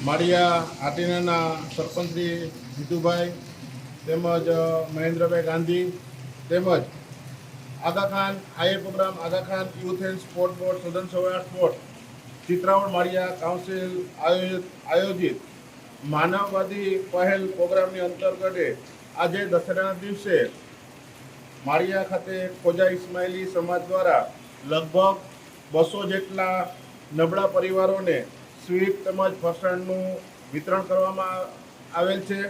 માળિયા આટીનાના સરપંચ શ્રી જીતુભાઈ તેમજ મહેન્દ્રભાઈ ગાંધી તેમજ Aga Khan IA program Aga Khan youth and sport board સદન સવાર સ્પોર્ટ ચિત્રાવણ માળિયા કાઉન્સિલ આયોજિત આયોજિત માનવવાદી પહેલ પ્રોગ્રામની અંતર્ગતે આજે દશેરાના દિવસે માળિયા ખાતે ખોજા ઇસ્માઇલી સમાજ દ્વારા લગભગ બસો જેટલા નબળા પરિવારોને સ્વીટ તેમજ ફરસાણનું વિતરણ કરવામાં આવેલ છે.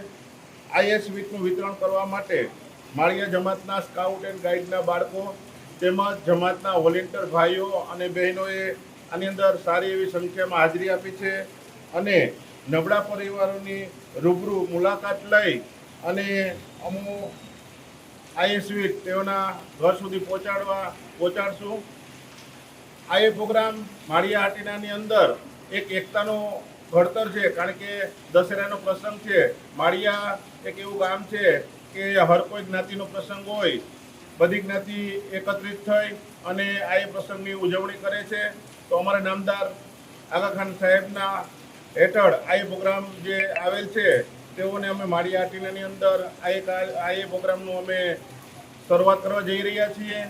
આઈએ સ્વીટનું વિતરણ કરવા માટે માળિયા જમાતના સ્કાઉટ એન્ડ ગાઈડના બાળકો તેમજ જમાતના વોલેન્ટિયર ભાઈઓ અને બહેનોએ આની અંદર સારી એવી સંખ્યામાં હાજરી આપી છે અને નબળા પરિવારોની રૂબરૂ મુલાકાત લઈ અને અમુક આઈએસ સ્વીટ તેઓના ઘર સુધી પહોંચાડવા પહોંચાડશું. આ એ પ્રોગ્રામ માળિયા હાટીનાની અંદર એક એકતાનો ઘડતર છે, કારણ કે દશેરાનો પ્રસંગ છે, માળિયા એક એવું ગામ છે કે હર કોઈ જ્ઞાતિનો પ્રસંગ હોય, બધી જ્ઞાતિ એકત્રિત થઈ અને આ એ પ્રસંગની ઉજવણી કરે છે. તો અમારા નામદાર આગાખાન સાહેબના હેઠળ આ એ પ્રોગ્રામ જે આવેલ છે, તેઓને અમે માળિયા હાટીનાની અંદર આ એક આ એ પ્રોગ્રામનું અમે શરૂઆત કરવા જઈ રહ્યા છીએ.